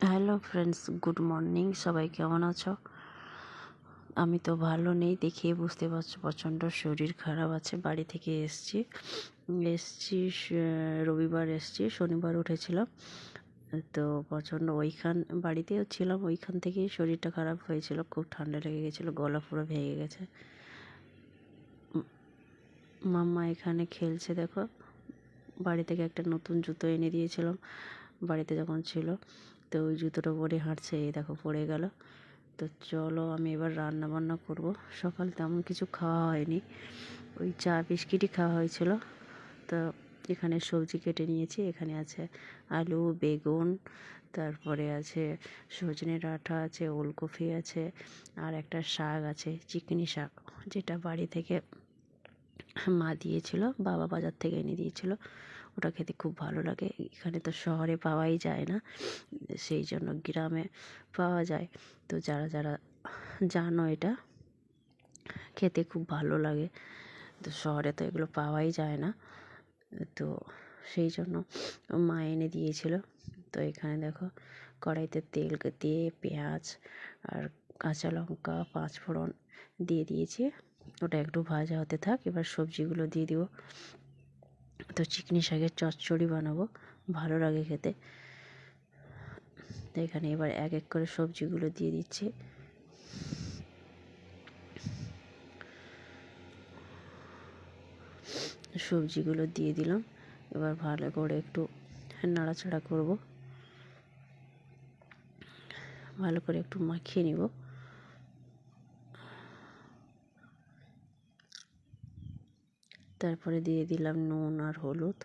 Hello friends good morning সবাই কেমন আছো? আমি তো ভালো নেই দেখিয়ে বুঝতে পারছ, প্রচণ্ড শরীর খারাপ আছে। বাড়ি থেকে এসছি। এসছি রবিবার এসছি, শনিবার উঠেছিলাম। তো প্রচণ্ড ওইখান, বাড়িতেও ছিলাম, ওইখান থেকেই শরীরটা খারাপ হয়েছিল। খুব ঠান্ডা লেগে গেছিল, গলা পুরো ভেঙে গেছে। মাম্মা এখানে খেলছে, দেখো। বাড়ি থেকে একটা নতুন জুতো এনে দিয়েছিলাম, বাড়িতে যখন ছিল। তো ওই জুতোটা পরে হাঁটছে, এই দেখো পড়ে গেল। তো চলো আমি এবার রান্না বান্না করব। সকাল তেমন কিছু খাওয়া হয়নি। ওই চা বিস্কিটই খাওয়া হয়েছিল। তো এখানে সবজি কেটে নিয়েছি। এখানে আছে আলু, বেগুন, তারপরে আছে সজনে ডাঁটা আছে ওলকপি আছে, আর একটা শাক আছে, চিকনি শাক, যেটা বাড়ি থেকে মা দিয়েছিল, বাবা বাজার থেকে এনে দিয়েছিল। ওটা খেতে খুব ভালো লাগে। এখানে তো শহরে পাওয়াই যায় না, সেই জন্য গ্রামে পাওয়া যায়। তো যারা যারা জানো এটা, খেতে খুব ভালো লাগে। তো শহরে তো এগুলো পাওয়াই যায় না। তো সেই জন্য মা এনে দিয়েছিল। তো এখানে দেখো কড়াইতে তেল দিয়ে পেঁয়াজ আর কাঁচা লঙ্কা পাঁচ ফোড়ন দিয়ে দিয়েছি। ওটা একটু ভাজা হতে থাক, এবার সবজিগুলো দিয়ে দিব। তো চিকনি শাকের চচ্চড়ি বানাবো, ভালো লাগে খেতে। তো এখানে এবার এক এক করে সবজিগুলো দিয়ে দিচ্ছি। সবজিগুলো দিয়ে দিলাম, এবার ভালো করে একটু নাড়াচাড়া করব। ভালো করে একটু মাখিয়ে নিব। তারপরে দিয়ে দিলাম নুন আর হলুদ।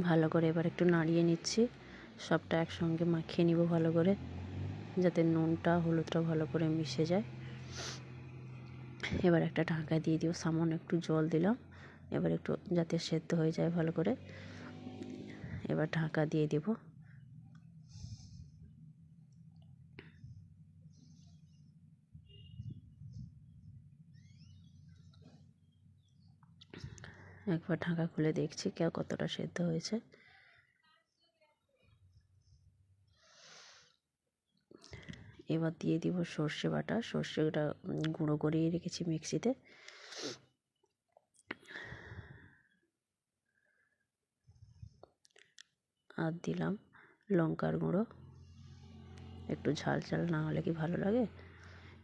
ভালো করে এবার একটু নাড়িয়ে নিচ্ছি। সবটা একসঙ্গে মাখিয়ে নিব ভালো করে, যাতে নুনটা, হলুদটা ভালো করে মিশে যায়। এবার একটা ঢাকা দিয়ে দিও সামান্য একটু জল দিলাম। এবার একটু যাতে সেদ্ধ হয়ে যায় ভালো করে। এবার ঢাকা দিয়ে দেব। একবার ঢাকা খুলে দেখছি কেউ কতটা সেদ্ধ হয়েছে। এবার দিয়ে দিব সর্ষে বাটা। সর্ষেটা গুঁড়ো করিয়ে রেখেছি মিক্সিতে। আর দিলাম লঙ্কার গুঁড়ো। একটু ঝাল ঝাল না হলে কি ভালো লাগে?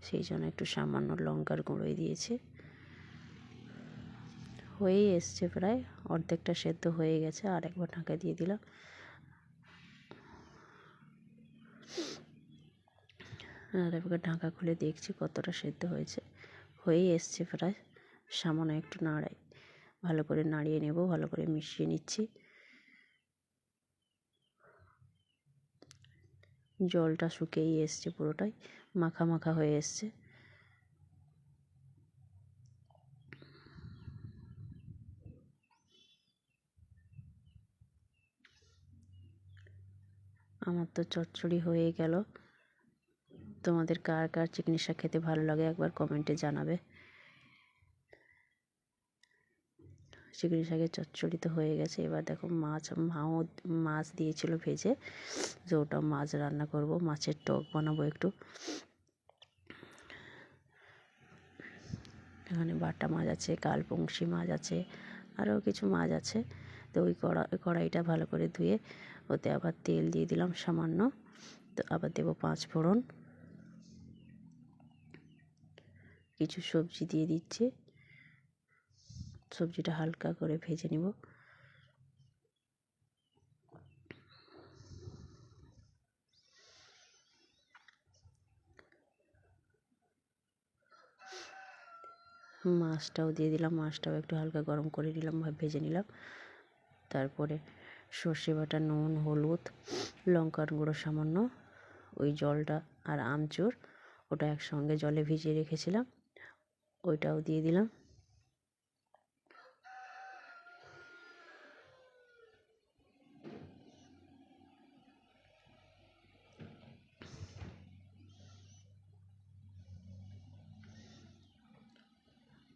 সেই জন্য একটু সামান্য লঙ্কার গুঁড়োই দিয়েছি। হয়েই এসছে প্রায়। অর্ধেকটা সেদ্ধ হয়ে গেছে আর একবার ঢাকা দিয়ে দিলাম। আর একবার ঢাকা খুলে দেখছি কতটা সেদ্ধ হয়েছে। হয়েই এসছে প্রায়। সামান্য একটু নাড়াই। ভালো করে নাড়িয়ে নেব, ভালো করে মিশিয়ে নিচ্ছি। জলটা শুকিয়েই এসছে পুরোটাই। মাখা মাখা হয়ে এসছে। আমার তো চচ্চড়ি হয়ে গেল। তোমাদের কার কার চিকনি শাক খেতে ভালো লাগে একবার কমেন্টে জানাবে। চিকনি শাকের চচ্চড়ি তো হয়ে গেছে। এবার দেখো মাছ, মাও মাছ দিয়েছিল ভেজে। যে ওটা মাছ রান্না করব, মাছের টক বানাবো একটু। এখানে বাটা মাছ আছে, কালপংশি মাছ আছে। আরও কিছু মাছ আছে। তো ওই কড়া কড়াইটা ভালো করে ধুয়ে ওতে আবার তেল দিয়ে দিলাম সামান্য। তো আবার দেবো পাঁচ ফোড়ন। কিছু সবজি দিয়ে দিচ্ছি। সবজিটা হালকা করে ভেজে নিব। মাছটাও দিয়ে দিলাম, মাছটাও একটু হালকা গরম করে নিলাম ভেজে নিলাম। তারপরে সর্ষে বাটা, নুন, হলুদ, লঙ্কার গুঁড়ো সামান্য, ওই জলটা আর আমচুর, ওটা একসঙ্গে জলে ভিজিয়ে রেখেছিলাম, ওইটাও দিয়ে দিলাম।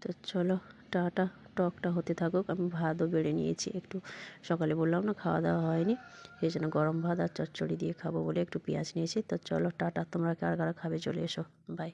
তো চলো টাটা, টকটা হতে থাকুক। আমি ভাতও বেড়ে নিয়েছি। একটু সকালে বললাম না, খাওয়া দাওয়া হয়নি। সেই জন্য গরম ভাত আর চচ্চড়ি দিয়ে খাব বলে একটু পেঁয়াজ নিয়েছি। তো চলো টাটা, তোমরা কার কারা খাবে চলে এসো। বাই